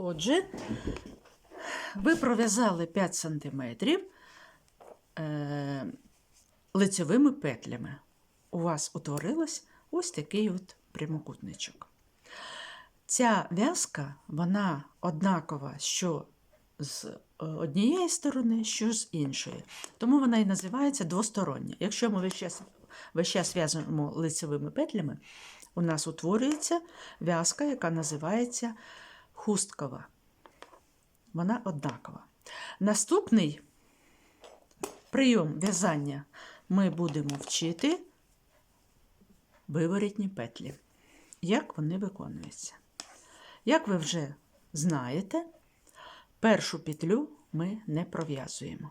Отже, ви пров'язали 5 см е, лицевими петлями. У вас утворилось ось такий от прямокутничок. Ця в'язка, вона однакова, що з е, однієї сторони, що з іншої. Тому вона і називається двостороння. Якщо ми весь час, весь час в'язуємо лицевими петлями, у нас утворюється в'язка, яка називається хусткова. Вона однакова. Наступний прийом в'язання ми будемо вчити виворітні петлі. Як вони виконуються? Як ви вже знаєте, першу петлю ми не пров'язуємо.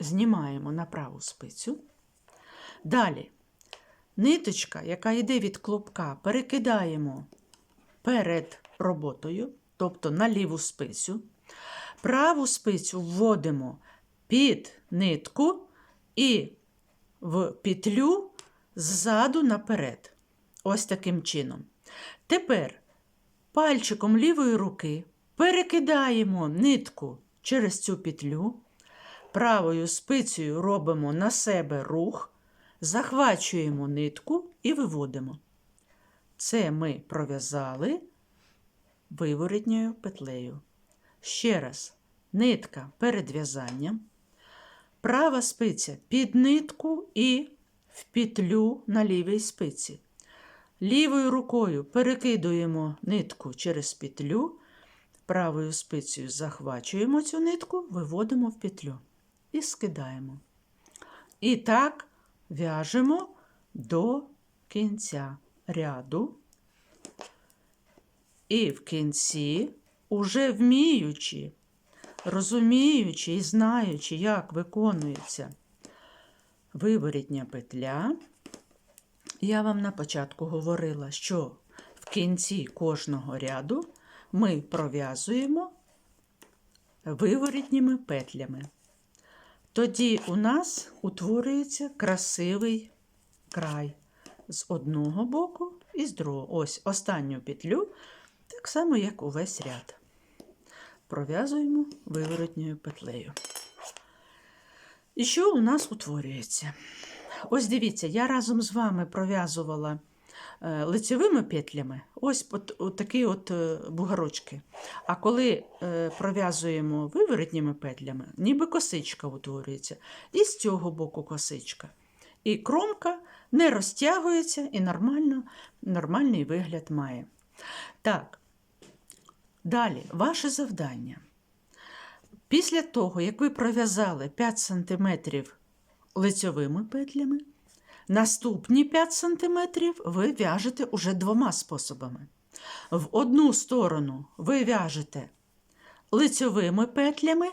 Знімаємо на праву спицю. Далі ниточка, яка йде від клубка, перекидаємо перед роботою, тобто на ліву спицю. Праву спицю вводимо під нитку і в петлю ззаду наперед. Ось таким чином. Тепер пальчиком лівої руки перекидаємо нитку через цю петлю, правою спицею робимо на себе рух, захвачуємо нитку і виводимо. Це ми пров'язали виворітньою петлею. Ще раз, нитка перед в'язанням, права спиця під нитку і в петлю на лівій спиці. Лівою рукою перекидуємо нитку через петлю, правою спицею захвачуємо цю нитку, виводимо в петлю і скидаємо. І так в'яжемо до кінця ряду. І в кінці, уже вміючи, розуміючи і знаючи, як виконується виворітня петля, я вам на початку говорила, що в кінці кожного ряду ми пров'язуємо виворітніми петлями. Тоді у нас утворюється красивий край з одного боку і з другого. Ось останню петлю, так само, як увесь ряд. Пров'язуємо виворотньою петлею. І що у нас утворюється? Ось дивіться, я разом з вами пров'язувала е, лицевими петлями ось от, от такі от е, бугорочки. А коли е, пров'язуємо виворотніми петлями, ніби косичка утворюється. І з цього боку косичка. І кромка не розтягується і нормально, нормальний вигляд має. Так, далі, ваше завдання. Після того, як ви пров'язали 5 см лицьовими петлями, наступні 5 см ви в'яжете уже двома способами. В одну сторону ви в'яжете лицьовими петлями,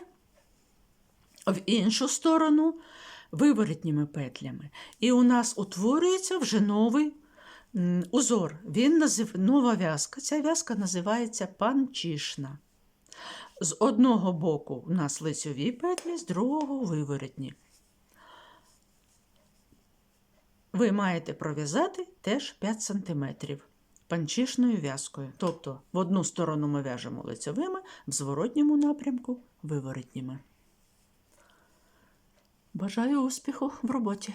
в іншу сторону виворітніми петлями. І у нас утворюється вже новий узор. Він назив... Нова в'язка. Ця в'язка називається панчішна. З одного боку у нас лицьові петлі, з другого виворотні. Ви маєте пров'язати теж 5 см панчішною в'язкою. Тобто в одну сторону ми в'яжемо лицьовими, в зворотньому напрямку виворотніми. Бажаю успіху в роботі!